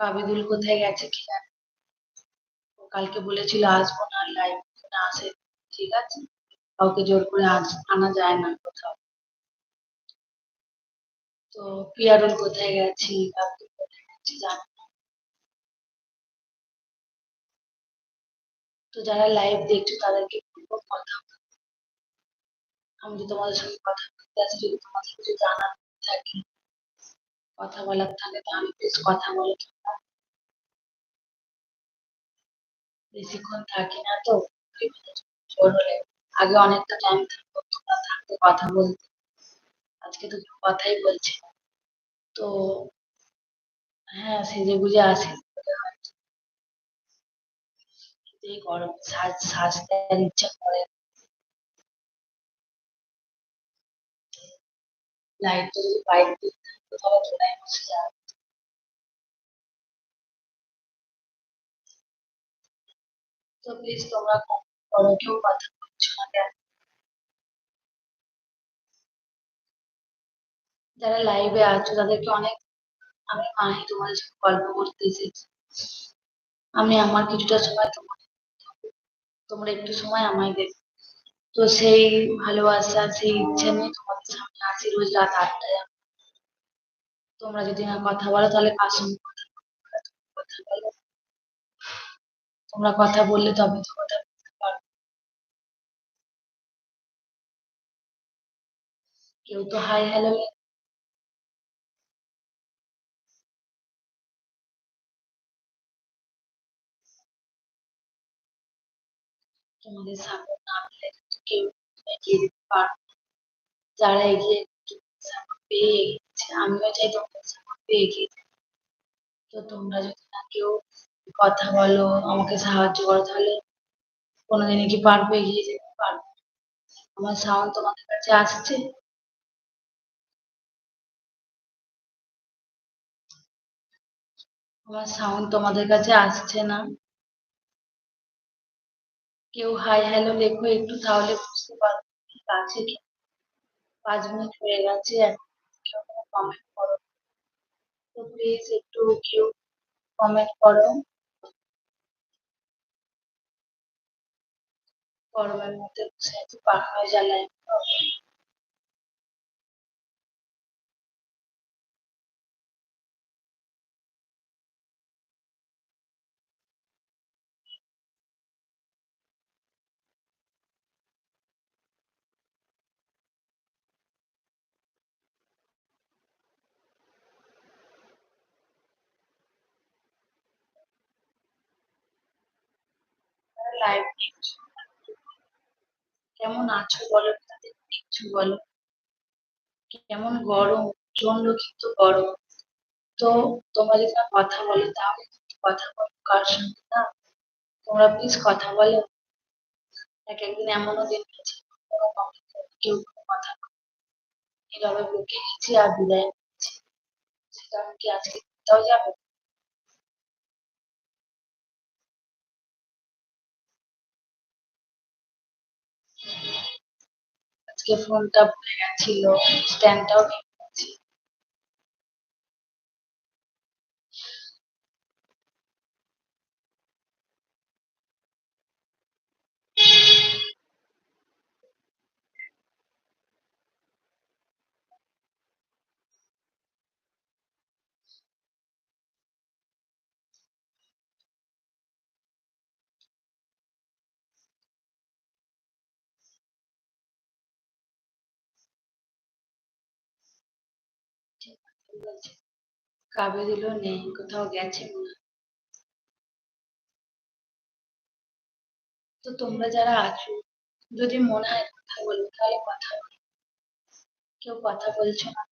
কাবিদুল কোথায় গেছে কি জানি কালকে বলেছিল আসব না লাইভ না আসে, ঠিক আছে। কাউকে জোর করে আনা যায় না কোথাও। তো পিয়ারুল কোথায় গেছি, কাবিদুল কোথায় গেছি জানি তো যারা লাইভ দেখছ, তাদেরকে বলব, কথা। আমি যদি তোমাদের সঙ্গে কথা বলতে আসি যদি তোমাদের কিছু জানার থাকে। কথা বলার থাকে তাহলে প্লিজ কথা বলো তোমরা। বেশিক্ষণ থাকি না তো জোর হলে আগে অনেকটা টাইম থাকতো তোমরা থাকতে, কথা বলতে আজকে তো কেউ কথাই বলছে তো হ্যাঁ সেজে গুজে আসি এই গরম সাজ সাজতে ইচ্ছা করে না। লাইটটা যদি বাইরে দিয়ে থাকতো তাহলে চুলায় বসে যাওয়া তো প্লিজ তোমরা comment করো কেউ কথা বলছো না কেন যারা লাইভে আছো, তাদেরকে অনেক আমি মাহি তোমাদের সাথে গল্প করতে এসেছি আমি আমার কিছুটা সময় তোমাদের তোমরা একটু সময় আমায় দেবে। তো সেই ভালোবাসা, সেই ইচ্ছা নিয়ে তোমাদের সামনে আসি রোজ রাত আটটায়। তোমরা যদি না কথা বলো, তাহলে তোমরা কথা বললে তবে তো কথা বলতে কেউ তো হাই হ্যালো তোমাদের সাপোর্ট না পেলে কেউ এগিয়ে যেতে পারবে না। যারা এগিয়ে পেয়ে এগিয়েছে আমিও চাই তোমাদের সাপোর্ট পেয়ে এগিয়ে তো তোমরা যদি না কেউ কথা বলো, আমাকে সাহায্য করো, তাহলে কোনোদিনই কি পারব এগিয়ে যেতে পারব আমার সাউন্ড তোমাদের কাছে আসছে? আমার সাউন্ড তোমাদের কাছে আসছে না। কেউ হাই হ্যালো লেখো একটু, তাহলে বুঝতে পারব ঠিক আছে কি পাঁচ মিনিট হয়ে গেছে এখন। কমেন্ট করো তো প্লিজ একটু কেউ কমেন্ট করো। গরমের মধ্যে বসে আছি পাখাও জ্বালাই লাইভ দেখছ কেমন আছো বলো? তাদের কিছু বলো। কেমন গরম? প্রচণ্ড কিন্তু গরম তো তোমরা যদি কথা বলো তাহলে কিন্তু কথা বলো কার সঙ্গে না? তোমরা প্লিজ কথা বলো। এক একদিন এমনও দিন গেছে কেউ কথা নীরবে বকে গেছি আর বিদায় নিয়েছি সেটা কি আজকে কোথাও যাবে? আজকে ফোনটা ভুলে গেছিল স্ট্যান্ডটাও ভেঙে আছে নেই, কোথাও গেছে মনে। তো তোমরা যারা আছো, যদি মনে হয় কথা বলব তাহলে কথা কেউ কথা বলছো না